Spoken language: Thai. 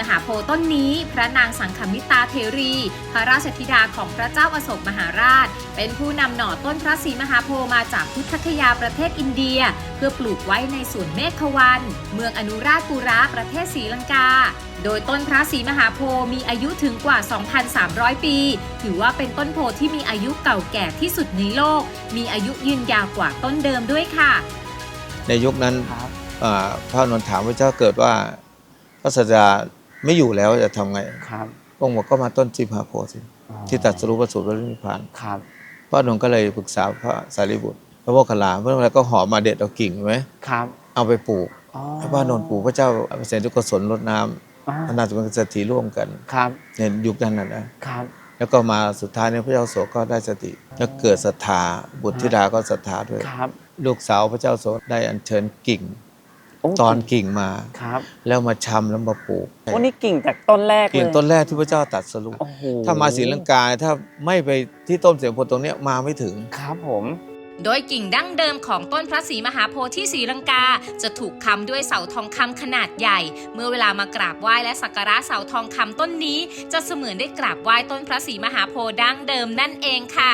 มหาโพธิ์ต้นนี้ พระนางสังคมิตาเทรี พระราชธิดาของพระเจ้าอโศกมหาราช เป็นผู้นำหน่อต้นพระศรีมหาโพธิ์มาจากพุทธคยาประเทศอินเดีย เพื่อปลูกไว้ในสวนเมฆวัน เมืองอนุราชปุระประเทศศรีลังกา โดยต้นพระศรีมหาโพธิ์มีอายุถึงกว่า 2,300 ปี ถือว่าเป็นต้นโพธิ์ที่มีอายุเก่าแก่ที่สุดในโลก มีอายุยืนยาวกว่าต้นเดิมด้วยค่ะ ในยุคนั้นครับอ่าพระอานนท์ถามพระเจ้าเกิดว่า พระศาสดาไม่อยู่แล้วจะทำไงครับพระองค์บอกก็มาต้นจิมหาโพธิ์สิอ๋อที่ตรัดสรุปประสูติพระนิพพานครับพระอานนท์ก็เลยปรึกษาพระสารีบุตร พระโมคคัลลาพระโมคคัลลาก็หอมมาเด็ดเอากิ่งเห็นไหมครับ เอาไปปลูกอ๋อให้พระอานนท์ปลูกพระเจ้าเปรตทุกกุศลรดน้อ๋อำพระนางสมณเศรษฐีร่วมกันครับในยุคนั้นนะนะครับ แล้วก็มาสุดท้ายเนี่ยพระเจ้าโสก็ได้สติแล้วเกิดศรัทธาบุตรธิดาก็ศรัทธาด้วยครับ ลูกสาวพระเจ้าโสได้อัญเชิญกิ่งโอ้ ตอนกิ่งมาครับแล้วมาชำแล้วมาปลูกโอ้นี่กิ่งจากต้นแรกเลยกิ่งต้นแรกที่พระเจ้าตรัดสรุปโอ้โหถ้ามาศรีลังกาถ้าไม่ไปที่ต้นเสียงโพธิ์ตรงเนี้ยมาไม่ถึง ครับผม โดยกิ่งดั้งเดิมของต้นพระศรีมหาโพธิ์ที่ศรีลังกา จะถูกคำด้วยเสาทองคำขนาดใหญ่ เมื่อเวลามากราบไหว้และสักการะเสาทองคำต้นนี้ จะเสมือนได้กราบไหว้ต้นพระศรีมหาโพธิ์ดั้งเดิมนั่นเองค่ะ